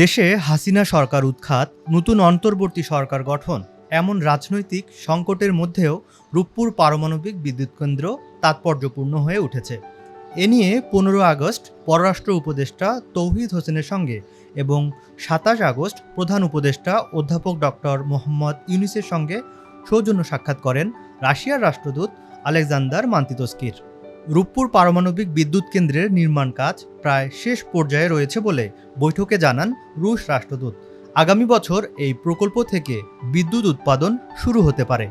দেশে হাসিনা সরকার উৎখাত, নতুন অন্তর্বর্তী সরকার গঠন, এমন রাজনৈতিক সংকটের মধ্যেও রূপপুর পারমাণবিক বিদ্যুৎ কেন্দ্র তাৎপর্যপূর্ণ হয়ে উঠেছে। এ নিয়ে পনেরো আগস্ট পররাষ্ট্র উপদেষ্টা তৌহিদ হোসেনের সঙ্গে এবং সাতাশ আগস্ট প্রধান উপদেষ্টা অধ্যাপক ডক্টর মোহাম্মদ ইউনিসের সঙ্গে সৌজন্য সাক্ষাৎ করেন রাশিয়ার রাষ্ট্রদূত আলেকজান্ডার মান্তিতস্কির। রূপপুর পারমাণবিক বিদ্যুৎ কেন্দ্রের নির্মাণ কাজ প্রায় শেষ পর্যায়ে রয়েছে বলে বৈঠকে জানান রুশ রাষ্ট্রদূত। আগামী বছর এই প্রকল্প থেকে বিদ্যুৎ উৎপাদন শুরু হতে পারে।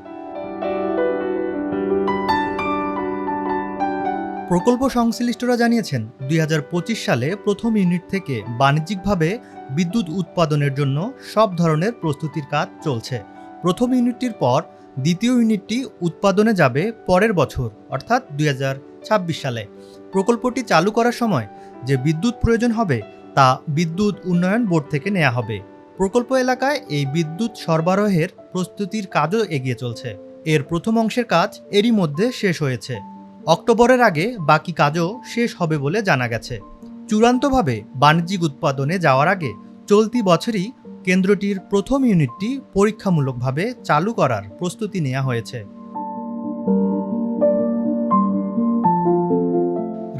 প্রকল্প সংশ্লিষ্টরা জানিয়েছেন, দুই হাজার পঁচিশ সালে প্রথম ইউনিট থেকে বাণিজ্যিকভাবে বিদ্যুৎ উৎপাদনের জন্য সব ধরনের প্রস্তুতির কাজ চলছে। প্রথম ইউনিটটির পর দ্বিতীয় ইউনিটটি উৎপাদনে যাবে পরের বছর, অর্থাৎ দুই হাজার সালে। প্রকল্পটি চালু করার সময় যে বিদ্যুৎ প্রয়োজন হবে, তা বিদ্যুৎ উন্নয়ন বোর্ড থেকে নেওয়া হবে। প্রকল্প এলাকায় এই বিদ্যুৎ সরবরাহের প্রস্তুতির কাজও এগিয়ে চলছে। এর প্রথম অংশের কাজ এরই মধ্যে শেষ হয়েছে। অক্টোবরের আগে বাকি কাজও শেষ হবে বলে জানা গেছে। চূড়ান্তভাবে বাণিজ্যিক উৎপাদনে যাওয়ার আগে চলতি বছরই কেন্দ্রটির প্রথম ইউনিটটি পরীক্ষামূলকভাবে চালু করার প্রস্তুতি নেওয়া হয়েছে।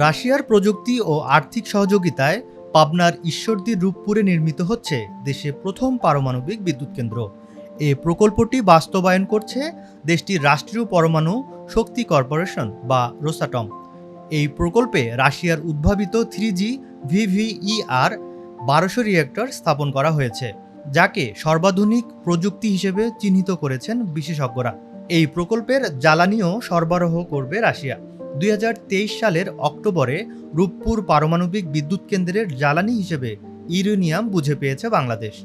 রাশিয়ার প্রযুক্তি ও আর্থিক সহযোগিতায় পাবনার ঈশ্বরদীর রূপপুরে নির্মিত হচ্ছে দেশে প্রথম পারমাণবিক বিদ্যুৎ কেন্দ্র। এ প্রকল্পটি বাস্তবায়ন করছে দেশটির রাষ্ট্রীয় পরমাণু শক্তি কর্পোরেশন বা রোসাটম। এই প্রকল্পে রাশিয়ার উদ্ভাবিত থ্রি জি ভিভিইআর বারোশো রিয়েক্টর স্থাপন করা হয়েছে, যাকে সর্বাধুনিক প্রযুক্তি হিসেবে চিহ্নিত করেছেন বিশেষজ্ঞরা। এই প্রকল্পের জ্বালানিও সরবরাহ করবে রাশিয়া। দুই হাজার তেইশ সালের অক্টোবরে রূপপুর পারমাণবিক বিদ্যুৎ কেন্দ্রের জ্বালানি হিসেবে ইউরেনিয়াম বুঝে পেয়েছে বাংলাদেশ।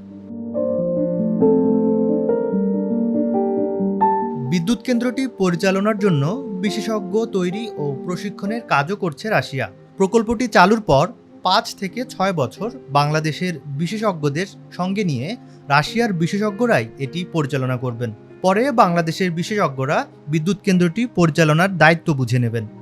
বিদ্যুৎ কেন্দ্রটি পরিচালনার জন্য বিশেষজ্ঞ তৈরি ও প্রশিক্ষণের কাজও করছে রাশিয়া। প্রকল্পটি চালুর পর পাঁচ থেকে ছয় বছর বাংলাদেশের বিশেষজ্ঞদের সঙ্গে নিয়ে রাশিয়ার বিশেষজ্ঞরাই এটি পরিচালনা করবেন। পরে বাংলাদেশের বিশেষজ্ঞরা বিদ্যুৎ কেন্দ্রটি পরিচালনার দায়িত্ব বুঝে নেবেন।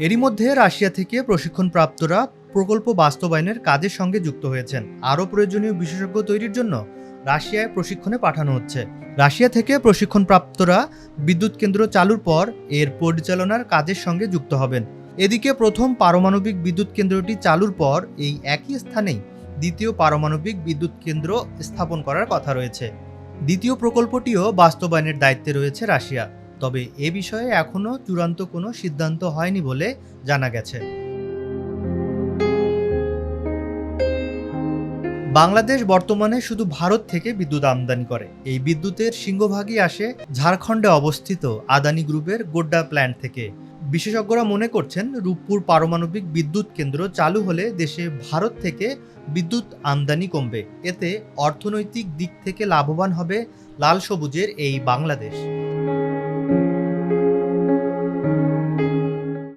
এরই মধ্যে রাশিয়া থেকে প্রশিক্ষণপ্রাপ্তরা প্রকল্প বাস্তবায়নের কাজের সঙ্গে যুক্ত হয়েছেন। আরও প্রয়োজনীয় বিশেষজ্ঞ তৈরির জন্য রাশিয়ায় প্রশিক্ষণে পাঠানো হচ্ছে। রাশিয়া থেকে প্রশিক্ষণপ্রাপ্তরা বিদ্যুৎ কেন্দ্র চালুর পর এর পরিচালনার কাজের সঙ্গে যুক্ত হবেন। এদিকে প্রথম পারমাণবিক বিদ্যুৎ কেন্দ্রটি চালুর পর এই একই স্থানেই দ্বিতীয় পারমাণবিক বিদ্যুৎ কেন্দ্র স্থাপন করার কথা রয়েছে। দ্বিতীয় প্রকল্পটিও বাস্তবায়নের দায়িত্বে রয়েছে রাশিয়া। তবে এ বিষয়ে এখনও চূড়ান্ত কোনো সিদ্ধান্ত হয়নি বলে জানা গেছে। বাংলাদেশ বর্তমানে শুধু ভারত থেকে বিদ্যুৎ আমদানি করে। এই বিদ্যুতের সিংহভাগই আসে ঝাড়খণ্ডে অবস্থিত আদানি গ্রুপের গোড্ডা প্ল্যান্ট থেকে। বিশেষজ্ঞরা মনে করছেন, রূপপুর পারমাণবিক বিদ্যুৎ কেন্দ্র চালু হলে দেশে ভারত থেকে বিদ্যুৎ আমদানি কমবে। এতে অর্থনৈতিক দিক থেকে লাভবান হবে লাল সবুজের এই বাংলাদেশ।